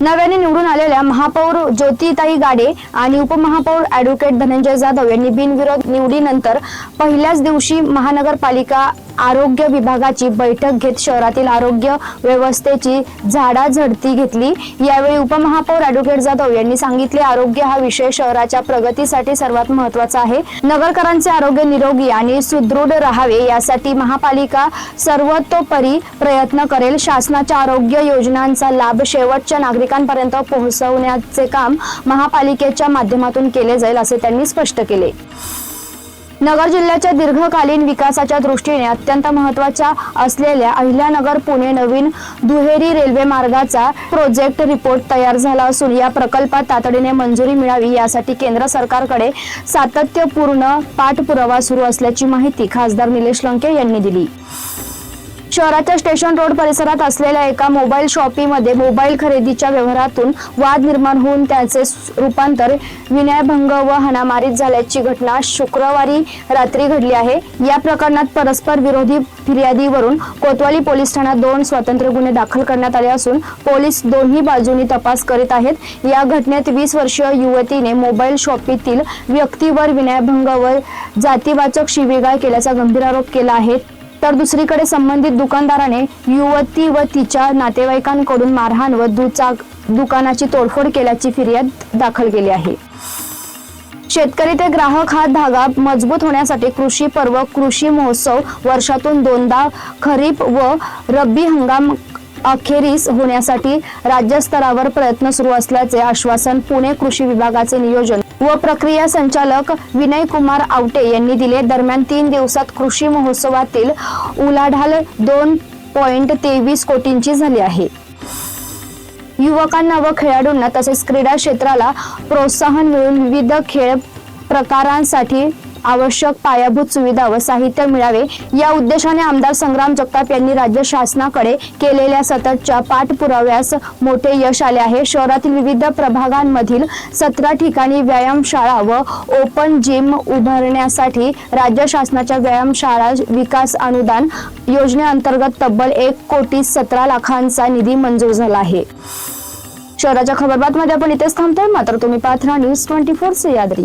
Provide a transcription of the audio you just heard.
नव्याने निवडून आलेल्या महापौर ज्योतिताई गाडे आणि उपमहापौर ऍडव्होकेट धनंजय जाधव यांनी बिनविरोध निवडीनंतर पहिल्याच दिवशी महानगरपालिका आरोग्य विभागाची बैठक घेत शहरातील आरोग्य व्यवस्थेची झाडाझडती घेतली. यावेळी उपमहापौर ऍडव्होकेट जाधव यांनी सांगितले आरोग्य हा विषय शहराच्या प्रगतीसाठी सर्वात महत्त्वाचा आहे. नगरकरांचे आरोग्य निरोगी आणि सुदृढ राहावे यासाठी महापालिका सर्वतोपरी प्रयत्न करेल. शासनाच्या आरोग्य योजनांचा लाभ शेवटच्या नागरिकांपर्यंत पोहोचवण्याचे काम महापालिकेच्या माध्यमातून केले जाईल असे त्यांनी स्पष्ट केले. नगर जिल्ह्याच्या दीर्घकालीन विकासाच्या दृष्टीने अत्यंत महत्त्वाच्या असलेल्या अहिल्यानगर पुणे नवीन दुहेरी रेल्वे मार्गाचा प्रोजेक्ट रिपोर्ट तयार झाला असून या प्रकल्पात तातडीने मंजुरी मिळावी यासाठी केंद्र सरकारकडे सातत्यपूर्ण पाठपुरावा सुरू असल्याची माहिती खासदार निलेश लंके यांनी दिली. शहराच्या स्टेशन रोड परिसरात असलेल्या एका मोबाईल शॉपीमध्ये मोबाईल खरेदीच्या व्यवहारातून वाद निर्माण होऊन त्याचे रूपांतर विनयभंग व हाणामारीत झाल्याची घटना शुक्रवारी रात्री घडली आहे. या प्रकरणात परस्पर विरोधी फिर्यादीवरून कोतवाली पोलीस ठाण्यात दोन स्वतंत्र गुन्हे दाखल करण्यात आले असून पोलीस दोन्ही बाजूनी तपास करीत आहेत. या घटनेत वीस वर्षीय युवतीने मोबाईल शॉपीतील व्यक्तीवर विनयभंग व जातीवाचक शिवीगाळ केल्याचा गंभीर आरोप केला आहे. तर दुसरीकडे संबंधित दुकानदाराने युवती व तिच्या नातेवाईकांकडून मारहाण व दुचाक दुकानाची तोडफोड केल्याची फिर्याद दाखल केली आहे. शेतकरी ते ग्राहक हा धागा मजबूत होण्यासाठी कृषी पर्व कृषी महोत्सव वर्षातून दोनदा खरीप व रब्बी हंगाम अखेरीस होण्यासाठी राज्यस्तरावर प्रयत्न सुरू असल्याचे आश्वासन पुणे कृषी विभागाचे नियोजन व प्रक्रिया संचालक विनय कुमार आवटे यांनी दिले. दरम्यान तीन दिवसात कृषी महोत्सवातील उलाढाल दोन पॉइंट तेवीस कोटींची झाली आहे. युवकांना व खेळाडूंना तसेच क्रीडा क्षेत्राला प्रोत्साहन मिळून विविध खेळ प्रकारांसाठी आवश्यक पायाभूत सुविधा व साहित्य मिळावे. या उद्देशाने आमदार संग्राम जगताप यांनी राज्य शासनाकडे केलेल्या सततच्या पाठपुराव्यास मोठे यश आले आहे. शहरातील विविध प्रभागांमधील सतरा ठिकाणी व्यायामशाळा व ओपन जिम उभारण्यासाठी राज्य शासनाच्या व्यायामशाळा विकास अनुदान योजनेअंतर्गत तब्बल एक कोटी सतरा लाखांचा निधी मंजूर झाला आहे. शहराच्या खबरबातमध्ये आपण इथेच थांबतोय. मात्र तुम्ही पाथरा न्यूज ट्वेंटी फोर सह्याद्री